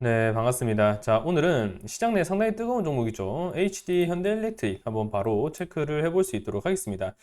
네, 반갑습니다. 자, 오늘은 시장 내 상당히 뜨거운 종목이죠. HD 현대일렉트릭 한번 바로 체크를 해볼 수 있도록 하겠습니다.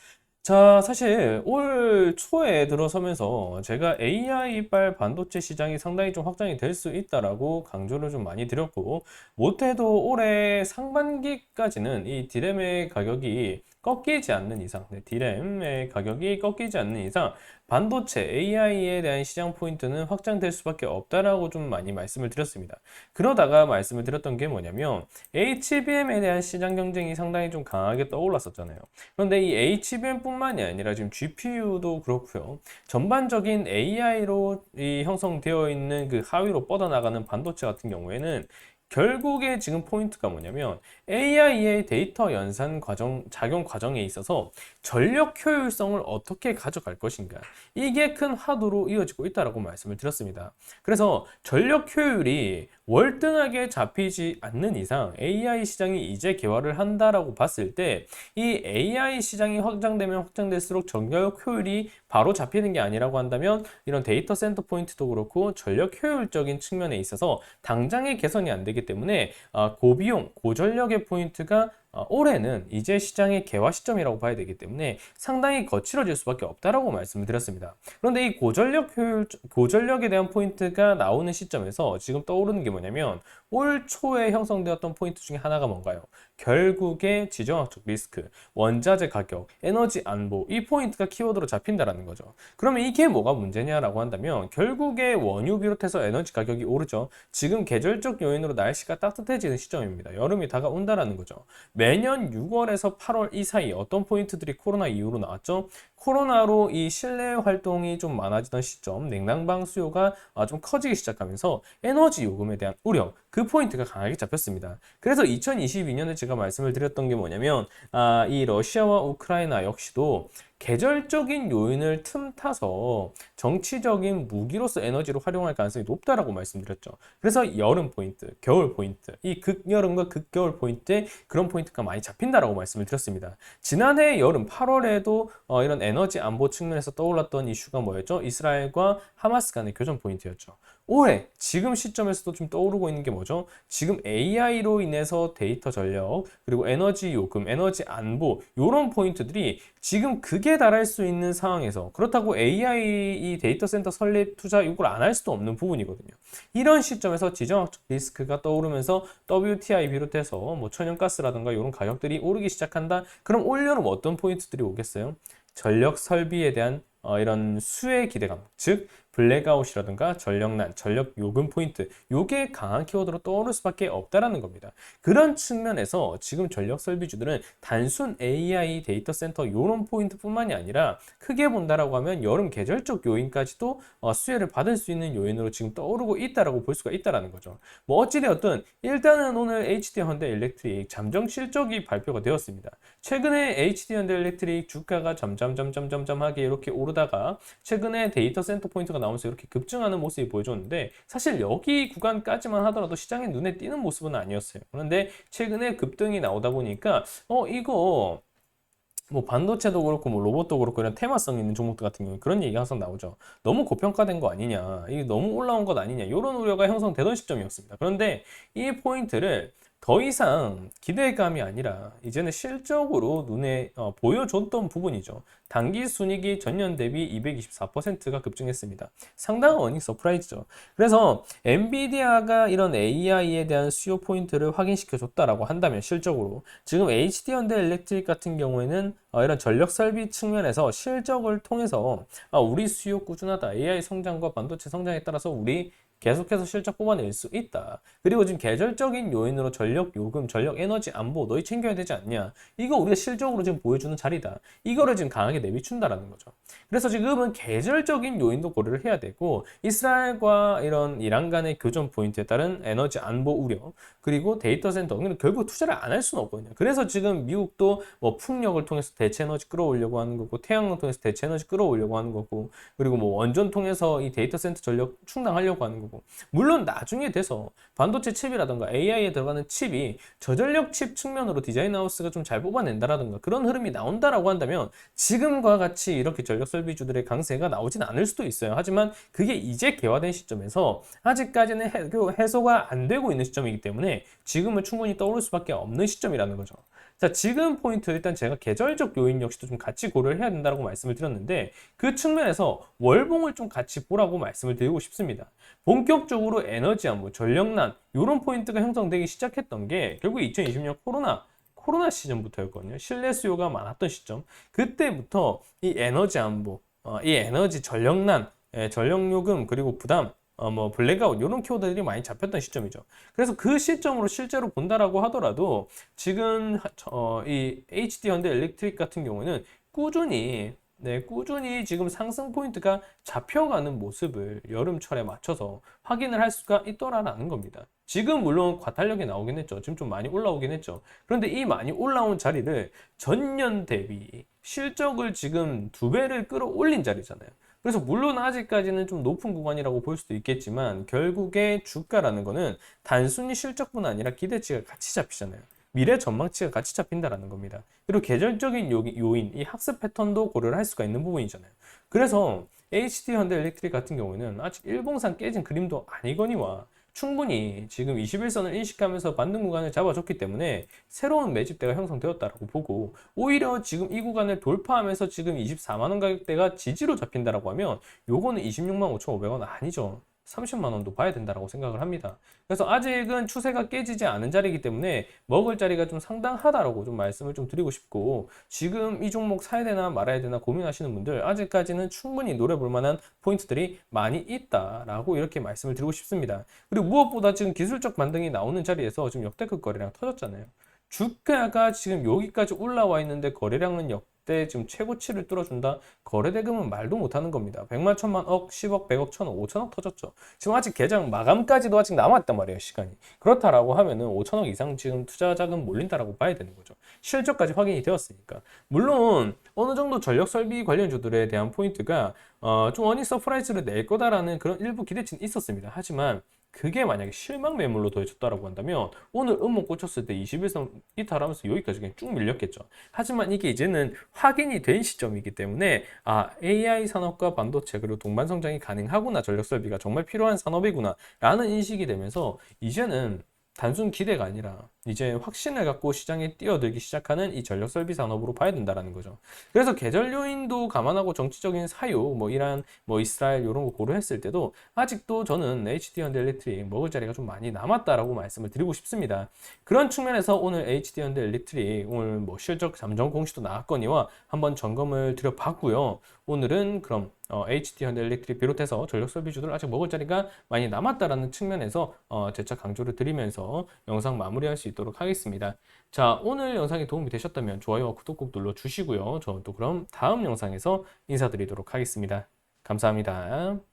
자, 사실 올 초에 들어서면서 제가 AI발 반도체 시장이 상당히 좀 확장이 될 수 있다라고 강조를 좀 많이 드렸고, 못해도 올해 상반기까지는 이 디램의 가격이 꺾이지 않는 이상, 네, 디램의 가격이 꺾이지 않는 이상, 반도체 AI에 대한 시장 포인트는 확장될 수밖에 없다라고 좀 많이 말씀을 드렸습니다. 그러다가 말씀을 드렸던 게 뭐냐면, HBM에 대한 시장 경쟁이 상당히 좀 강하게 떠올랐었잖아요. 그런데 이 HBM뿐만이 아니라 지금 GPU도 그렇고요. 전반적인 AI로 이 형성되어 있는 그 하위로 뻗어나가는 반도체 같은 경우에는 결국에 지금 포인트가 뭐냐면 AI의 데이터 연산 과정, 작용 과정에 있어서 전력 효율성을 어떻게 가져갈 것인가. 이게 큰 화두로 이어지고 있다라고 말씀을 드렸습니다. 그래서 전력 효율이 월등하게 잡히지 않는 이상 AI 시장이 이제 개화를 한다라고 봤을 때 이 AI 시장이 확장되면 확장될수록 전력 효율이 바로 잡히는 게 아니라고 한다면 이런 데이터 센터 포인트도 그렇고 전력 효율적인 측면에 있어서 당장의 개선이 안 되기 때문에 아, 고비용, 고전력의 포인트가 어, 올해는 이제 시장의 개화 시점이라고 봐야 되기 때문에 상당히 거칠어질 수밖에 없다라고 말씀을 드렸습니다. 그런데 이 고전력 효율, 고전력에 대한 포인트가 나오는 시점에서 지금 떠오르는 게 뭐냐면 올 초에 형성되었던 포인트 중에 하나가 뭔가요? 결국에 지정학적 리스크, 원자재 가격, 에너지 안보 이 포인트가 키워드로 잡힌다라는 거죠. 그러면 이게 뭐가 문제냐라고 한다면 결국에 원유 비롯해서 에너지 가격이 오르죠. 지금 계절적 요인으로 날씨가 따뜻해지는 시점입니다. 여름이 다가온다라는 거죠. 매년 6월에서 8월 이 사이 어떤 포인트들이 코로나 이후로 나왔죠? 코로나로 이 실내 활동이 좀 많아지던 시점, 냉난방 수요가 아, 좀 커지기 시작하면서 에너지 요금에 대한 우려, 그 포인트가 강하게 잡혔습니다. 그래서 2022년에 제가 말씀을 드렸던 게 뭐냐면, 아, 이 러시아와 우크라이나 역시도 계절적인 요인을 틈타서 정치적인 무기로서 에너지로 활용할 가능성이 높다라고 말씀드렸죠. 그래서 여름 포인트, 겨울 포인트, 이 극여름과 극겨울 포인트에 그런 포인트가 많이 잡힌다라고 말씀을 드렸습니다. 지난해 여름 8월에도 어, 이런 에너지 안보 측면에서 떠올랐던 이슈가 뭐였죠? 이스라엘과 하마스 간의 교전 포인트였죠. 올해 지금 시점에서도 좀 떠오르고 있는 게 뭐죠? 지금 AI로 인해서 데이터 전력 그리고 에너지 요금, 에너지 안보 이런 포인트들이 지금 극에 달할 수 있는 상황에서 그렇다고 AI 이 데이터 센터 설립 투자 이걸 안할 수도 없는 부분이거든요. 이런 시점에서 지정학적 리스크가 떠오르면서 WTI 비롯해서 뭐 천연가스라든가 이런 가격들이 오르기 시작한다. 그럼 올여름 어떤 포인트들이 오겠어요? 전력 설비에 대한 어, 이런 수혜 기대감, 즉 블랙아웃이라든가 전력난, 전력 요금 포인트 요게 강한 키워드로 떠오를 수밖에 없다라는 겁니다. 그런 측면에서 지금 전력 설비주들은 단순 AI 데이터 센터 요런 포인트뿐만이 아니라 크게 본다라고 하면 여름 계절적 요인까지도 어, 수혜를 받을 수 있는 요인으로 지금 떠오르고 있다라고 볼 수가 있다라는 거죠. 뭐 어찌되었든 일단은 오늘 HD 현대 일렉트릭 잠정 실적이 발표가 되었습니다. 최근에 HD 현대 일렉트릭 주가가 점점 점점 점점 하게 이렇게 오르다가 최근에 데이터 센터 포인트가 나오면서 이렇게 급증하는 모습이 보여줬는데 사실 여기 구간까지만 하더라도 시장에 눈에 띄는 모습은 아니었어요. 그런데 최근에 급등이 나오다 보니까 어 이거 뭐 반도체도 그렇고 뭐 로봇도 그렇고 이런 테마성 있는 종목들 같은 경우에 그런 얘기가 항상 나오죠. 너무 고평가된 거 아니냐, 이게 너무 올라온 것 아니냐 이런 우려가 형성되던 시점이었습니다. 그런데 이 포인트를 더 이상 기대감이 아니라 이제는 실적으로 눈에 어, 보여줬던 부분이죠. 단기 순이익이 전년 대비 224%가 급증했습니다. 상당한 어닝 서프라이즈죠. 그래서 엔비디아가 이런 AI에 대한 수요 포인트를 확인시켜 줬다라고 한다면 실적으로 지금 HD 현대 일렉트릭 같은 경우에는 어, 이런 전력 설비 측면에서 실적을 통해서 아, 우리 수요 꾸준하다. AI 성장과 반도체 성장에 따라서 우리 계속해서 실적 뽑아낼 수 있다. 그리고 지금 계절적인 요인으로 전력 요금, 전력 에너지 안보 너희 챙겨야 되지 않냐. 이거 우리가 실적으로 지금 보여주는 자리다. 이거를 지금 강하게 내비춘다라는 거죠. 그래서 지금은 계절적인 요인도 고려를 해야 되고 이스라엘과 이런 이란 간의 교전 포인트에 따른 에너지 안보 우려 그리고 데이터 센터 결국 투자를 안 할 수는 없거든요. 그래서 지금 미국도 뭐 풍력을 통해서 대체 에너지 끌어오려고 하는 거고 태양을 통해서 대체 에너지 끌어오려고 하는 거고 그리고 뭐 원전 통해서 이 데이터 센터 전력 충당하려고 하는 거고 거고. 물론 나중에 돼서 반도체 칩이라든가 AI에 들어가는 칩이 저전력 칩 측면으로 디자인 하우스가 좀 잘 뽑아낸다라든가 그런 흐름이 나온다라고 한다면 지금과 같이 이렇게 전력 설비주들의 강세가 나오진 않을 수도 있어요. 하지만 그게 이제 개화된 시점에서 아직까지는 해, 그 해소가 안 되고 있는 시점이기 때문에 지금은 충분히 떠오를 수밖에 없는 시점이라는 거죠. 자, 지금 포인트 일단 제가 계절적 요인 역시도 좀 같이 고려를 해야 된다고 말씀을 드렸는데 그 측면에서 월봉을 좀 같이 보라고 말씀을 드리고 싶습니다. 본격적으로 에너지 안보, 전력난 이런 포인트가 형성되기 시작했던 게 결국 2020년 코로나 코로나 시즌부터였거든요. 실내 수요가 많았던 시점. 그때부터 이 에너지 안보, 어, 이 에너지 전력난, 예, 전력 요금 그리고 부담 어, 뭐 블랙아웃 이런 키워드들이 많이 잡혔던 시점이죠. 그래서 그 시점으로 실제로 본다라고 하더라도 지금 어, 이 HD 현대 일렉트릭 같은 경우는 꾸준히 네, 꾸준히 지금 상승 포인트가 잡혀가는 모습을 여름철에 맞춰서 확인을 할 수가 있더라라는 겁니다. 지금 물론 과탄력이 나오긴 했죠. 지금 좀 많이 올라오긴 했죠. 그런데 이 많이 올라온 자리를 전년 대비 실적을 지금 두 배를 끌어올린 자리잖아요. 그래서 물론 아직까지는 좀 높은 구간이라고 볼 수도 있겠지만 결국에 주가라는 거는 단순히 실적뿐 아니라 기대치가 같이 잡히잖아요. 미래 전망치가 같이 잡힌다라는 겁니다. 그리고 계절적인 요- 요인, 이 학습 패턴도 고려를 할 수가 있는 부분이잖아요. 그래서 HD 현대 일렉트릭 같은 경우는 아직 일봉상 깨진 그림도 아니거니와 충분히 지금 21선을 인식하면서 반등 구간을 잡아줬기 때문에 새로운 매집대가 형성되었다라고 보고 오히려 지금 이 구간을 돌파하면서 지금 24만원 가격대가 지지로 잡힌다라고 하면 요거는 26만 5,500원 아니죠. 30만 원도 봐야 된다라고 생각을 합니다. 그래서 아직은 추세가 깨지지 않은 자리이기 때문에 먹을 자리가 좀 상당하다라고 좀 말씀을 좀 드리고 싶고 지금 이 종목 사야 되나 말아야 되나 고민하시는 분들 아직까지는 충분히 노려볼 만한 포인트들이 많이 있다라고 이렇게 말씀을 드리고 싶습니다. 그리고 무엇보다 지금 기술적 반등이 나오는 자리에서 지금 역대급 거래량 터졌잖아요. 주가가 지금 여기까지 올라와 있는데 거래량은 역 대 지금 최고치를 뚫어준다. 거래대금은 말도 못하는 겁니다. 100만, 1000만, 억, 10억, 100억, 1000억, 5천억 터졌죠. 지금 아직 계장 마감까지도 아직 남았단 말이에요, 시간이. 그렇다라고 하면은 5천억 이상 지금 투자 자금 몰린다라고 봐야 되는 거죠. 실적까지 확인이 되었으니까. 물론 어느 정도 전력 설비 관련주들에 대한 포인트가 어, 좀 어닝 서프라이즈를 낼 거다라는 그런 일부 기대치는 있었습니다. 하지만 그게 만약에 실망 매물로 더해졌다라고 한다면 오늘 음목 꽂혔을 때 21선 이탈하면서 여기까지 그냥 쭉 밀렸겠죠. 하지만 이게 이제는 확인이 된 시점이기 때문에 아 AI 산업과 반도체 그리고 동반 성장이 가능하구나 전력 설비가 정말 필요한 산업이구나 라는 인식이 되면서 이제는 단순 기대가 아니라 이제 확신을 갖고 시장에 뛰어들기 시작하는 이 전력 설비 산업으로 봐야 된다라는 거죠. 그래서 계절 요인도 감안하고 정치적인 사유, 뭐 이란, 뭐 이스라엘 이런 거 고려했을 때도 아직도 저는 HD 현대 일렉트릭 먹을 자리가 좀 많이 남았다라고 말씀을 드리고 싶습니다. 그런 측면에서 오늘 HD 현대 일렉트릭 오늘 뭐 실적 잠정 공시도 나왔거니와 한번 점검을 드려봤고요. 오늘은 그럼 어, HD 현대 일렉트릭 비롯해서 전력 설비주들 아직 먹을 자리가 많이 남았다라는 측면에서 어, 재차 강조를 드리면서 영상 마무리할 수 있도록 하겠습니다. 자, 오늘 영상이 도움이 되셨다면 좋아요와 구독 꼭 눌러주시고요. 저는 또 그럼 다음 영상에서 인사드리도록 하겠습니다. 감사합니다.